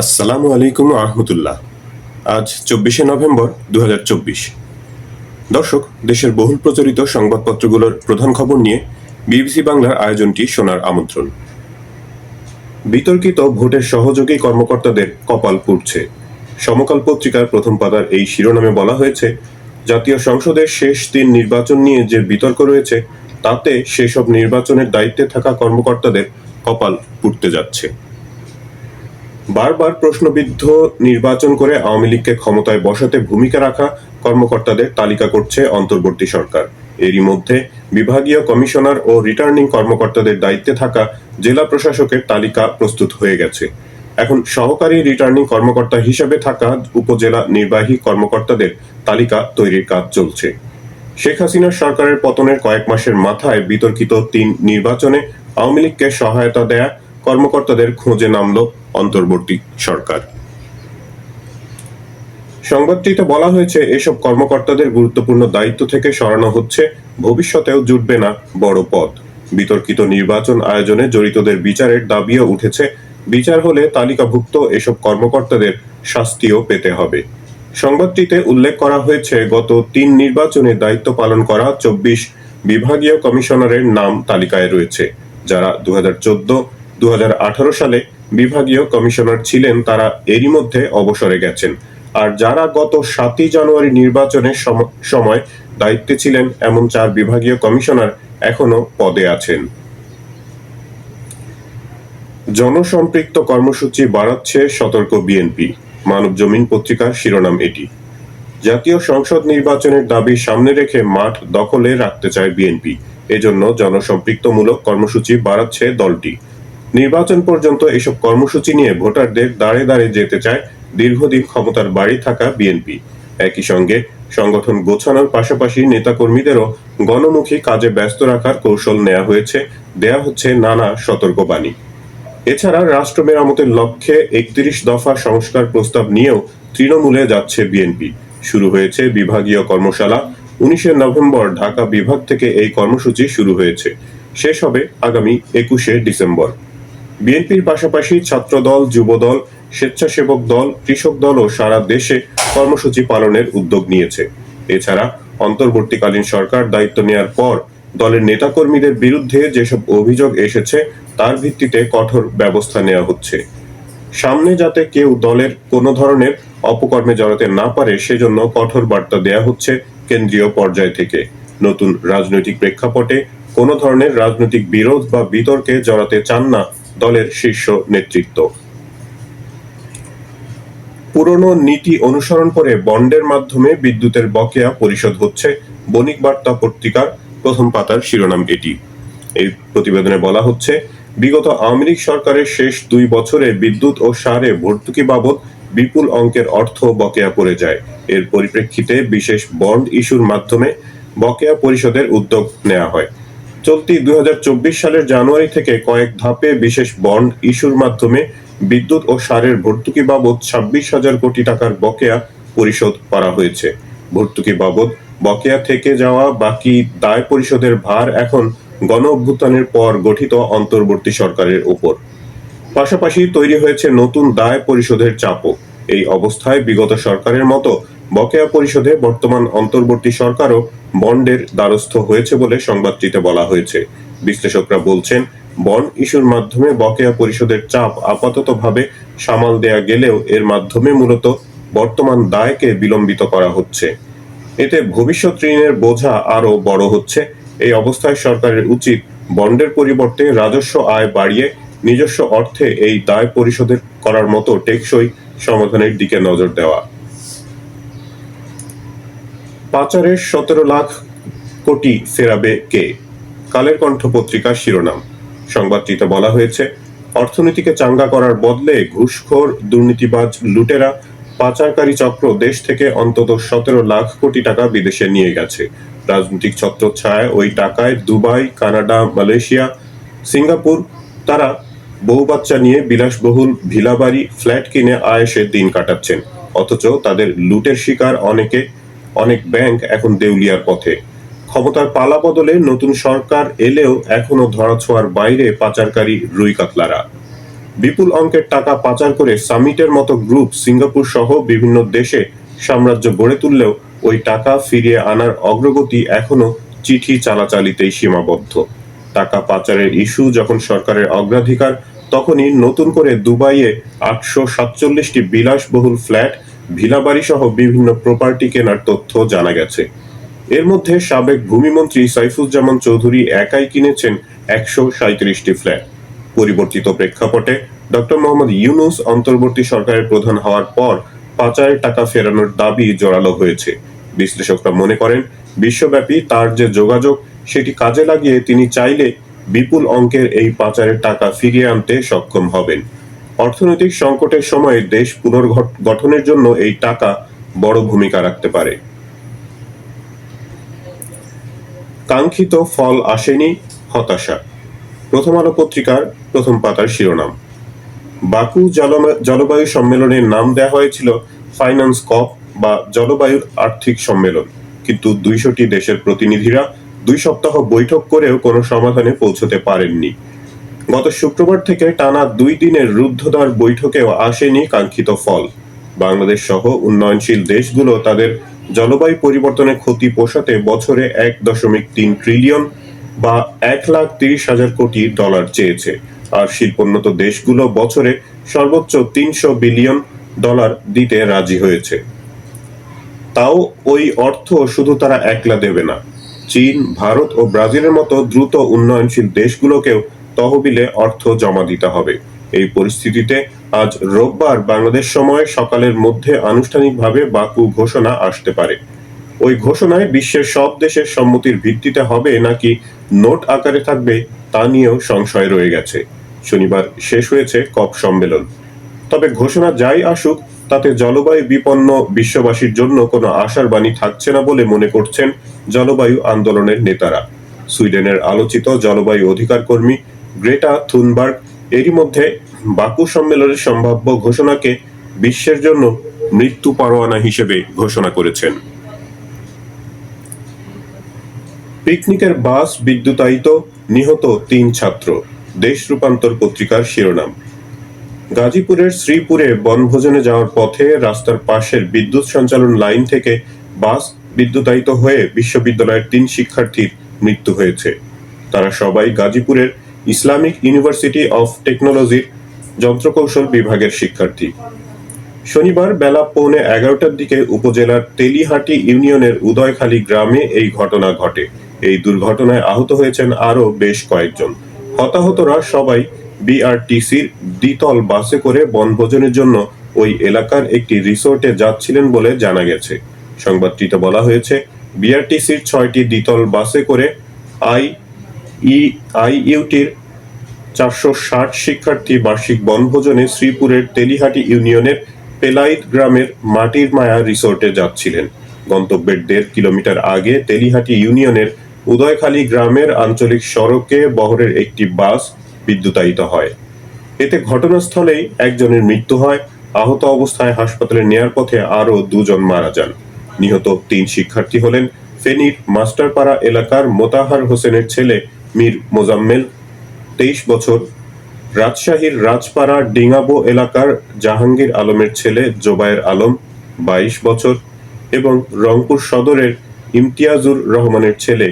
আসসালামু আলাইকুম আহমতুল্লাহ আজ চব্বিশে নভেম্বর দু দর্শক, দেশের বহুল প্রচারিত সংবাদপত্রগুলোর প্রধান খবর নিয়ে বিবিসি বাংলার আয়োজনটি শোনার আমন্ত্রণ। বিতর্কিত ভোটের সহযোগী কর্মকর্তাদের কপাল পুড়ছে। সমকাল পত্রিকার প্রথম পাতার এই শিরোনামে বলা হয়েছে, জাতীয় সংসদের শেষ তিন নির্বাচন নিয়ে যে বিতর্ক রয়েছে, তাতে সেসব নির্বাচনের দায়িত্বে থাকা কর্মকর্তাদের কপাল পুড়তে যাচ্ছে। বারবার প্রশ্নবিদ্ধ নির্বাচন করে আওয়ামী লীগকে ক্ষমতায় বসাতে ভূমিকা রাখা কর্মকর্তাদের তালিকা করছে অন্তর্বর্তী সরকার। এরই মধ্যে বিভাগীয় কমিশনার ও রিটার্নিং কর্মকর্তাদের দায়িত্বে থাকা জেলা প্রশাসকের তালিকা প্রস্তুত হয়ে গেছে। এখন সহকারী রিটার্নিং কর্মকর্তা হিসেবে থাকা উপজেলা নির্বাহী কর্মকর্তাদের তালিকা তৈরির কাজ চলছে। শেখ হাসিনার সরকারের পতনের কয়েক মাসের মাথায় বিতর্কিত তিন নির্বাচনে আওয়ামী লীগকে সহায়তা দেয়া কর্মকর্তাদের খোঁজে নামল অন্তর্বর্তী সরকার। সংবাদটিতে বলা হয়েছে, এসব কর্মকর্তাদের গুরুত্বপূর্ণ দায়িত্ব থেকে সরানো হচ্ছে, ভবিষ্যতেও জুটবে না বড় পদ। বিতর্কিত নির্বাচন আয়োজনে জড়িতদের বিচারের দাবিও উঠেছে। বিচার হলে তালিকাভুক্ত এসব কর্মকর্তাদের শাস্তিও পেতে হবে। সংবাদটিতে উল্লেখ করা হয়েছে, গত তিন নির্বাচনে দায়িত্ব পালন করা চব্বিশ বিভাগীয় কমিশনারের নাম তালিকায় রয়েছে, যারা দু হাজার চোদ্দ দু হাজার আঠারো সালে বিভাগীয় কমিশনার ছিলেন তারা এরই মধ্যে অবসরে গেছেন। আর যারা গত সাতই জানুয়ারি নির্বাচনের সময় দায়িত্বে ছিলেন, এমন চার বিভাগীয় কমিশনার এখনও পদে আছেন। জনসম্পৃক্ত কর্মসূচি বাড়াচ্ছে সতর্ক বিএনপি। মানব জমিন পত্রিকার শিরোনাম এটি। জাতীয় সংসদ নির্বাচনের দাবি সামনে রেখে মাঠ দখলে রাখতে চায় বিএনপি। এজন্য জনসম্পৃক্তমূলক কর্মসূচি বাড়াচ্ছে দলটি। নির্বাচন পর্যন্ত এসব কর্মসূচি নিয়ে ভোটারদের দাঁড়ে দাঁড়ে যেতে চায় দীর্ঘদিন ক্ষমতার বাড়ি থাকা বিএনপি। একই সঙ্গে সংগঠন গোছানোর পাশাপাশি নেতাকর্মীদেরও গণমুখী কাজে ব্যস্ত রাখার কৌশল নেওয়া হয়েছে, দেয়া হচ্ছে নানা সতর্কবাণী। এছাড়া রাষ্ট্র মেরামতের লক্ষ্যে একত্রিশ দফা সংস্কার প্রস্তাব নিয়েও তৃণমূলে যাচ্ছে বিএনপি। শুরু হয়েছে বিভাগীয় কর্মশালা, উনিশে নভেম্বর ঢাকা বিভাগ থেকে এই কর্মসূচি শুরু হয়েছে। শেষ হবে আগামী একুশে ডিসেম্বর। বিএনপির পাশাপাশি ছাত্রদল, যুবদল, স্বেচ্ছাসেবক দল, কৃষক দলও সারা দেশে কর্মসূচি পালনের উদ্যোগ নিয়েছে। এছাড়া অন্তর্বর্তীকালীন সরকার দায়িত্ব নেয়ার পর দলের নেতাকর্মীদের বিরুদ্ধে যেসব অভিযোগ এসেছে, তার ভিত্তিতে কঠোর ব্যবস্থা নেওয়া হচ্ছে। সামনে যাতে কেউ দলের কোনো ধরনের অপকর্মে জড়াতে না পারে, সেজন্য কঠোর বার্তা দেয়া হচ্ছে কেন্দ্রীয় পর্যায় থেকে। নতুন রাজনৈতিক প্রেক্ষাপটে কোনো ধরনের রাজনৈতিক বিরোধ বা বিতর্কে জড়াতে চান না দলের শীর্ষ নেতৃত্ব। পুরনো নীতি অনুসরণ করে বন্ডের মাধ্যমে বিদ্যুতের বকেয়া পরিশোধ হচ্ছে বণিক বার্তা পত্রিকার প্রথম পাতার শিরোনাম এটি। এই প্রতিবেদনে বলা হচ্ছে, বিগত লীগ সরকারের শেষ দুই বছরে বিদ্যুৎ ও সারে ভর্তুকি বাবদ বিপুল অঙ্কের অর্থ বকেয়া পড়ে যায়। এর পরিপ্রেক্ষিতে বিশেষ বন্ড ইস্যুর মাধ্যমে বকেয়া পরিশোধের উদ্যোগ নেওয়া হয়। চলতি দুই সালের জানুয়ারি থেকে কয়েক ধাপে বিশেষ বন্ড ইস্যুর মাধ্যমে বিদ্যুৎ ও সারের ভর্তুকি বাবদ ছাব্বিশ হাজার কোটি টাকার বকেয়া পরিশোধ করা হয়েছে। ভর্তুকি বাবদ বকেয়া থেকে যাওয়া বাকি দায় পরিশোধের ভার এখন গণ অভ্যুত্থানের পর গঠিত অন্তর্বর্তী সরকারের উপর। পাশাপাশি তৈরি হয়েছে নতুন দায় পরিশোধের চাপও। এই অবস্থায় বিগত সরকারের মতো বকেয়া পরিষদে বর্তমান অন্তর্বর্তী সরকারও বন্ডের দ্বারস্থ হয়েছে বলে সংবাদটিতে বলা হয়েছে। বিশ্লেষকরা বলছেন, বন্ড ইস্যুর মাধ্যমে বকেয়া পরিষদের চাপ আপাততভাবে সামাল দেয়া গেলেও এর মাধ্যমে মূলত বর্তমান দায়কে বিলম্বিত করা হচ্ছে। এতে ভবিষ্যৎ ঋণের বোঝা আরও বড় হচ্ছে। এই অবস্থায় সরকারের উচিত বন্ডের পরিবর্তে রাজস্ব আয় বাড়িয়ে নিজস্ব অর্থে এই দায় পরিশোধের করার মতো টেকসই সমাধানের দিকে নজর দেওয়া। পাচারের সতেরো লাখ কোটি ফেরাবে কে? কালের কণ্ঠ পত্রিকার শিরোনাম। সংবাদটিতে বলা হয়েছে, অর্থনীতিকে চাঙ্গা করার বদলে ঘুষখোর, দুর্নীতিবাজ লুটেরা পাচারকারী চক্র দেশ থেকে অন্তত সতেরো লাখ কোটি টাকা বিদেশে নিয়ে গেছে। রাজনৈতিক ছত্র ছত্রছায়ায় ওই টাকায় দুবাই, কানাডা, মালয়েশিয়া, সিঙ্গাপুর, তারা বউ বাচ্চা নিয়ে বিলাসবহুল ভিলাবাড়ি ফ্ল্যাট কিনে আয়েসে দিন কাটাচ্ছেন। অথচ তাদের লুটের শিকার অনেকে অনেক ব্যাংক এখন দেউলিয়ার পথে। ক্ষমতার পালা বদলে নতুন সরকার এলেও এখনও ধরাছোঁয়ার বাইরে পাচারকারী রুই কাতলারা। বিপুল অঙ্কের টাকা পাচার করে সামিটের মতো গ্রুপ সিঙ্গাপুর সহ বিভিন্ন দেশে সাম্রাজ্য গড়ে তুললেও ওই টাকা ফিরিয়ে আনার অগ্রগতি এখনও চিঠি চালাচালিতেই সীমাবদ্ধ। টাকা পাচারের ইস্যু যখন সরকারের অগ্রাধিকার, তখনই নতুন করে দুবাইয়ে আটশো সাতচল্লিশটি বিলাসবহুল ফ্ল্যাট ভিলাবাড়ি সহ বিভিন্ন প্রপার্টি কেনার তথ্য জানা গেছে। এর মধ্যে সাবেক ভূমিমন্ত্রী সাইফুজ্জামান চৌধুরী একাই কিনেছেন একশো সাঁত্রিশটি ফ্ল্যাট পরিবর্তিত প্রেক্ষাপটে, ডক্টর মোহাম্মদ ইউনুস অন্তর্বর্তী সরকারের প্রধান হওয়ার পর পাচারের টাকা ফেরানোর দাবি জোরালো হয়েছে। বিশ্লেষকরা মনে করেন, বিশ্বব্যাপী তার যে যোগাযোগ, সেটি কাজে লাগিয়ে তিনি চাইলে বিপুল অঙ্কের এই পাচারের টাকা ফিরিয়ে আনতে সক্ষম হবেন। অর্থনৈতিক সংকটের সময়ে দেশ পুনর্গঠনের জন্য এই টাকা বড় ভূমিকা রাখতে পারে। কাঙ্ক্ষিত ফল আসেনি, হতাশা। প্রথম আলো পত্রিকার প্রথম পাতার শিরোনাম। বাকু জলবায়ু সম্মেলনের নাম দেওয়া হয়েছিল ফাইন্যান্স কপ বা জলবায়ুর আর্থিক সম্মেলন। কিন্তু দুইশোটি দেশের প্রতিনিধিরা দুই সপ্তাহ বৈঠক করেও কোনো সমাধানে পৌঁছতে পারেননি। গত শুক্রবার থেকে টানা দুই দিনের রুদ্ধদ্বার বৈঠকেও আসেনি কাঙ্ক্ষিত ফল। বাংলাদেশ সহ উন্নয়নশীল দেশগুলো তাদের জলবায়ু পরিবর্তনের ক্ষতি পোষাতে বছরে এক দশমিক তিন ট্রিলিয়ন বা এক লাখ তিরিশ হাজার কোটি ডলার চেয়েছে। আর শিল্পোন্নত দেশগুলো বছরে সর্বোচ্চ তিনশো বিলিয়ন ডলার দিতে রাজি হয়েছে। তাও ওই অর্থ শুধু তারা একলা দেবে না। চীন, ভারত ও ব্রাজিলের মতো দ্রুত উন্নয়নশীল দেশগুলোকেও তহবিলে অর্থ জমা দিতে হবে। এই পরিস্থিতিতে আজ রোববার বাংলাদেশ সময় সকালের মধ্যে আনুষ্ঠানিকভাবে বাকু ঘোষণা আসতে পারে। ওই ঘোষণায় বিশ্বের সব দেশের সম্মতির ভিত্তিতে হবে নাকি নোট আকারে থাকবে তা নিয়েও সংশয় রয়ে গেছে। শনিবার শেষ হয়েছে কপ সম্মেলন। তবে ঘোষণা যাই আসুক, তাতে জলবায়ু বিপন্ন বিশ্ববাসীর জন্য কোনো আশার বাণী থাকছে না বলে মনে করছেন জলবায়ু আন্দোলনের নেতারা। সুইডেনের আলোচিত জলবায়ু অধিকার কর্মী গ্রেটা থুনবার্গ এরই মধ্যে বাকু সম্মেলনের সম্ভাব্য ঘোষণাকে বিশ্বের জন্য মৃত্যু পরোয়ানা হিসেবে ঘোষণা করেছেন। পিকনিকের বাস বিদ্যুতায়িত, নিহত তিন ছাত্র, দেশ রূপান্তর পত্রিকার শিরোনাম। গাজীপুরের শ্রীপুরে বনভোজনে যাওয়ার পথে রাস্তার পাশের বিদ্যুৎ সঞ্চালন লাইন থেকে বাস বিদ্যুতায়িত হয়ে বিশ্ববিদ্যালয়ের তিন শিক্ষার্থীর মৃত্যু হয়েছে। তারা সবাই গাজীপুরের ইসলামিক ইউনিভার্সিটি অফ টেকনোলজির যন্ত্রকৌশল বিভাগের শিক্ষার্থী। শনিবার বেলা পৌনে এগারোটার দিকে উপজেলার তেলিহাটি ইউনিয়নের উদয়খালী গ্রামে এই ঘটনা ঘটে। এই দুর্ঘটনায় আহত হয়েছেন আরও বেশ কয়েকজন। হতাহতরা সবাই বিআরটিসির দ্বিতল বাসে করে বনভোজনের জন্য ওই এলাকার একটি রিসোর্টে যাচ্ছিলেন বলে জানা গেছে। সংবাদটিতে বলা হয়েছে, বিআরটিসির ছয়টি দ্বিতল বাসে করে আই ই আইইউটির চারশো ষাট শিক্ষার্থী বার্ষিক বনভোজনে শ্রীপুরের তেলিহাটি ইউনিয়নের পেলাইত গ্রামের মাটির মায়া রিসোর্টে যাচ্ছিলেন। গন্তব্যের দেড় কিলোমিটার আগে তেলিহাটি ইউনিয়নের উদয়খালী গ্রামের আঞ্চলিক সড়কে বহরের একটি বাস বিদ্যুতায়িত হয়। এতে ঘটনাস্থলেই একজনের মৃত্যু হয়। আহত অবস্থায় হাসপাতালে নেয়ার পথে আরও দুজন মারা যান। নিহত তিন শিক্ষার্থী হলেন ফেনীর মাস্টারপাড়া এলাকার মোতাহার হোসেনের ছেলে মীর মোজাম্মেল, তেইশ বছর, রাজশাহীর রাজপাড়া ডিঙ্গাবো এলাকার জাহাঙ্গীর আলমের ছেলে জোবায়ের আলম, বাইশ বছর, এবং রংপুর সদরের ইমতিয়াজুর রহমানের ছেলে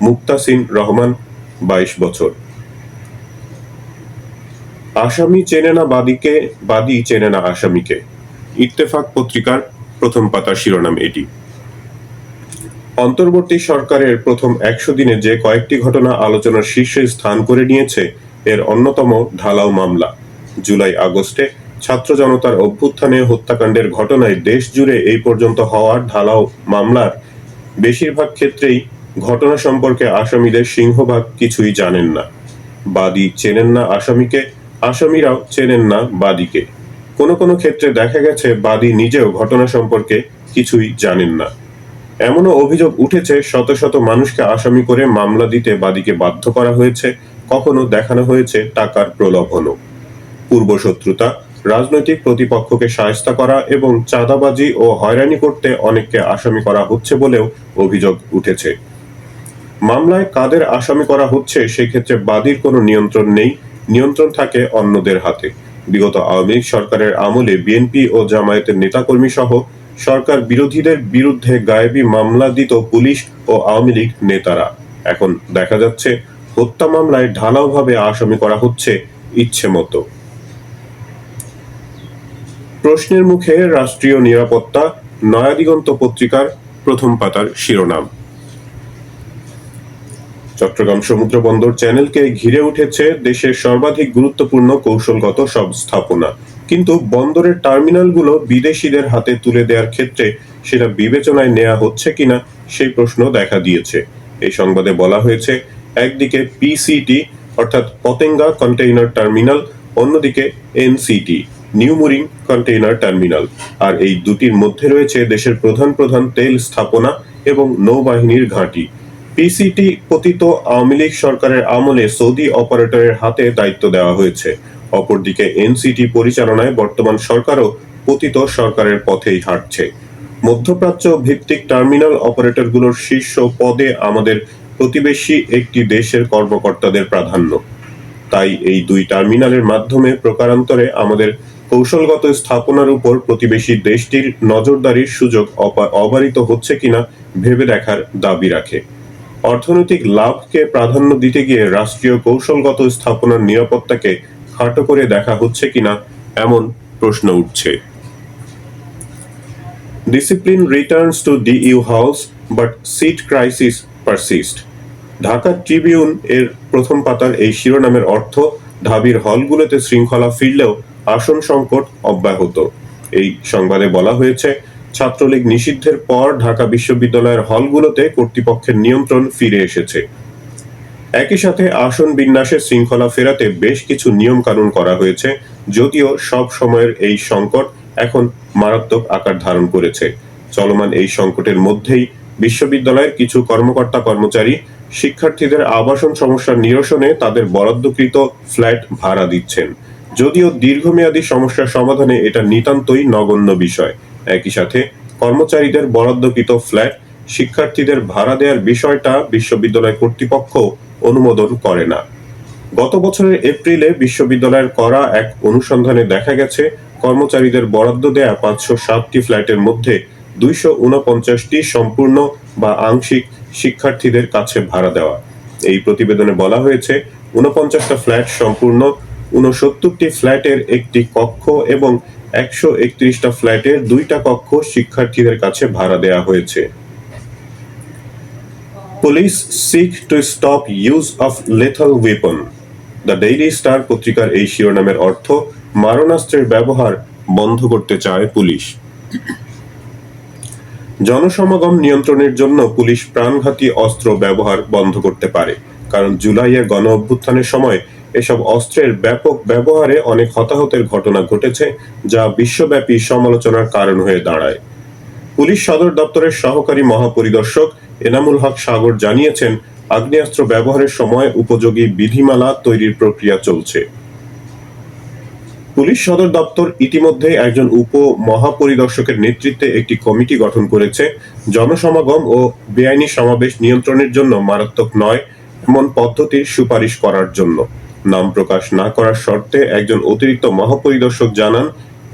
মুক্তাসিন রহমান, বাইশ বছর। আসামি চেনে না বাদীকে, বাদী চেনে না আসামিকে। ইত্তেফাক পত্রিকার প্রথম পাতার শিরোনাম এটি। অন্তর্বর্তী সরকারের প্রথম একশো দিনে যে কয়েকটি ঘটনা আলোচনার শীর্ষে স্থান করে নিয়েছে, এর অন্যতম ঢালাও মামলা। জুলাই আগস্টে ছাত্র জনতার অভ্যুত্থানে হত্যাকাণ্ডের ঘটনায় দেশ জুড়ে এই পর্যন্ত হওয়া ঢালাও মামলার বেশিরভাগ ক্ষেত্রেই ঘটনা সম্পর্কে আসামিদের সিংহভাগ কিছুই জানেন না। বাদী চেনেন না আসামিকে, আসামিরাও চেনেন না বাদীকে। কোনো কোনো ক্ষেত্রে দেখা গেছে বাদী নিজেও ঘটনা সম্পর্কে কিছুই জানেন না। এমনও অভিযোগ উঠেছে, শত শত মানুষকে আসামি করে মামলা দিতে বাদীকে বাধ্য করা হয়েছে। কখনো দেখানো হয়েছে টাকার প্রলোভনও। পূর্বশত্রুতা রাজনৈতিক প্রতিপক্ষকে সায়স্তা করা এবং চাঁদাবাজি ও হয়রানি করতে অনেককে আসামি করা হচ্ছে বলেও অভিযোগ উঠেছে। মামলায় কাদের আসামি করা হচ্ছে সেক্ষেত্রে বাদীর কোনো নিয়ন্ত্রণ নেই, নিয়ন্ত্রণ থাকে অন্যদের হাতে। বিগত আওয়ামী সরকারের আমলে বিএনপি ও জামায়াতের নেতাকর্মী সহ সরকার বিরোধীদের বিরুদ্ধে গায়েবী মামলা দিত পুলিশ ও আওয়ামী লীগ নেতারা। এখন দেখা যাচ্ছে হত্যা মামলায় ঢালাওভাবে আসামি করা হচ্ছে ইচ্ছে মতো। প্রশ্নের মুখে রাষ্ট্রীয় নিরাপত্তা, নয়াদিগন্ত পত্রিকার প্রথম পাতার শিরোনাম। চট্টগ্রাম সমুদ্র বন্দর চ্যানেলকে ঘিরে উঠেছে দেশের সর্বাধিক গুরুত্বপূর্ণ কৌশলগত সব স্থাপনা। কিন্তু বন্দরের টার্মিনালগুলো বিদেশিদের হাতে তুলে দেওয়ার ক্ষেত্রে সেটা বিবেচনায় নেওয়া হচ্ছে কিনা সেই প্রশ্ন দেখা দিয়েছে। এই সংবাদে বলা হয়েছে, একদিকে পিসিটি অর্থাৎ পতেঙ্গা কন্টেইনার টার্মিনাল, অন্যদিকে NCT new mooring container terminal. আর এই দুটির মধ্যে রয়েছে দেশের প্রধান প্রধান তেল স্থাপনা এবং নৌবাহিনীর ঘাঁটি। পিসিটি পতিত আওয়ামী লীগ সরকারের আমলে সৌদি অপারেটরের হাতে দায়িত্ব দেওয়া হয়েছে। অপরদিকে এনসিটি পরিচালনায় বর্তমান সরকারও পতিত সরকারের পথেই হাঁটছে। মধ্যপ্রাচ্য ভিত্তিক টার্মিনাল অপারেটরগুলোর শীর্ষ পদে আমাদের প্রতিবেশী একটি দেশের কর্মকর্তাদের প্রাধান্য। তাই এই দুই টার্মিনালের মাধ্যমে প্রকারান্তরে আমাদের কৌশলগত স্থাপনার উপর প্রতিবেশী দেশটির নজরদারির সুযোগ অবারিত হচ্ছে কিনা ভেবে দেখার দাবি রাখে। অর্থনৈতিক লাভকে প্রাধান্য দিতে গিয়ে রাষ্ট্রীয় কৌশলগত স্থাপনার নিরাপত্তাকে খাটো করে দেখা হচ্ছে কিনা এমন প্রশ্ন উঠছে। Discipline returns to DU house but seat crisis persist Dhaka tribune এর প্রথম পাতার এই শিরোনামের অর্থ, ঢাবির হলগুলোতে শৃঙ্খলা ফিরলেও আসন সংকট অব্যাহত। এই সংবাদে বলা হয়েছে, ছাত্রলীগ নিষিদ্ধের পর ঢাকা বিশ্ববিদ্যালয়ের হলগুলোতে কর্তৃপক্ষের নিয়ন্ত্রণ ফিরে এসেছে। একই সাথে আসন বিন্যাসের শৃঙ্খলা ফেরাতে বেশ কিছু নিয়ম কানুন করা হয়েছে, যদিও সব সময়ের এই সংকট এখন মারাত্মক আকার ধারণ করেছে। চলমান এই সংকটের মধ্যেই বিশ্ববিদ্যালয়ের কিছু কর্মকর্তা কর্মচারী শিক্ষার্থীদের আবাসন সমস্যার নিরসনে তাদের বরাদ্দকৃত ফ্ল্যাট ভাড়া দিচ্ছেন। যদিও দীর্ঘমেয়াদী সমস্যার সমাধানে এটা নিতান্তই নগণ্য বিষয়। একই সাথে কর্মচারীদের বরাদ্দকৃত ফ্ল্যাট শিক্ষার্থীদের ভাড়া দেওয়ার বিষয়টা বিশ্ববিদ্যালয় কর্তৃপক্ষ অনুমোদন করে না। গত বছরের এপ্রিলে বিশ্ববিদ্যালয়ের করা এক অনুসন্ধানে দেখা গেছে, কর্মচারীদের বরাদ্দ দেয়া পাঁচশো সাতটি ফ্ল্যাটের মধ্যে দুইশো উনপঞ্চাশটি সম্পূর্ণ বা আংশিক শিক্ষার্থীদের কাছে ভাড়া দেওয়া। এই প্রতিবেদনে বলা হয়েছে উনপঞ্চাশটা ফ্ল্যাট সম্পূর্ণ উনসত্তরটি ফ্ল্যাটের একটি কক্ষ এবং একশো একত্রিশটা ফ্ল্যাটের দুইটা কক্ষ শিক্ষার্থীদের কাছে ভাড়া দেওয়া হয়েছে। Police seek to stop use of lethal weapon the daily star পত্রিকার এই শিরোনামের অর্থ, মারণাস্ত্রের ব্যবহার বন্ধ করতে চায় পুলিশ। জনসমাগম নিয়ন্ত্রণের জন্য পুলিশ প্রাণঘাতী অস্ত্র ব্যবহার বন্ধ করতে পারে, কারণ জুলাইয়ের গণ অভ্যুত্থানের সময় এসব অস্ত্রের ব্যাপক ব্যবহারে অনেক হতাহতের ঘটনা ঘটেছে, যা বিশ্বব্যাপী সমালোচনার কারণ হয়ে দাঁড়ায়। পুলিশ সদর দপ্তরের সহকারী মহাপরিদর্শক এনামুল হক সাগর জানিয়েছেন, আগ্নেয়াস্ত্র ব্যবহারের সময় উপযোগী বিধিমালা তৈরির প্রক্রিয়া চলছে। পুলিশ সদর দপ্তর ইতিমধ্যে একজন উপ মহাপরিদর্শকের নেতৃত্বে একটি কমিটি গঠন করেছে। জনসমাগম ও বেআইনি সমাবেশ নিয়ন্ত্রণের জন্য মারাত্মক নয়, এমন পদ্ধতির সুপারিশ করার জন্য। নাম প্রকাশ না করার শর্তে একজন অতিরিক্ত মহাপরিদর্শক জানান,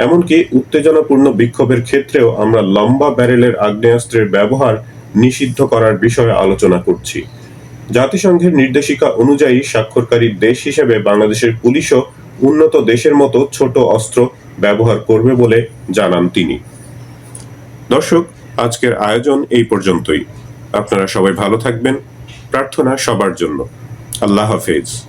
এমনকি উত্তেজনাপূর্ণ বিক্ষোভের ক্ষেত্রেও আমরা লম্বা ব্যারেলের আগ্নেয়াস্ত্রের ব্যবহার নিষিদ্ধ করার বিষয়ে আলোচনা করছি। জাতিসংঘের নির্দেশিকা অনুযায়ী স্বাক্ষরকারী দেশ হিসেবে বাংলাদেশের পুলিশও উন্নত দেশের মতো ছোট অস্ত্র ব্যবহার করবে বলে জানান তিনি। দর্শক, আজকের আয়োজন এই পর্যন্তই। আপনারা সবাই ভালো থাকবেন। প্রার্থনা সবার জন্য। আল্লাহ হাফেজ।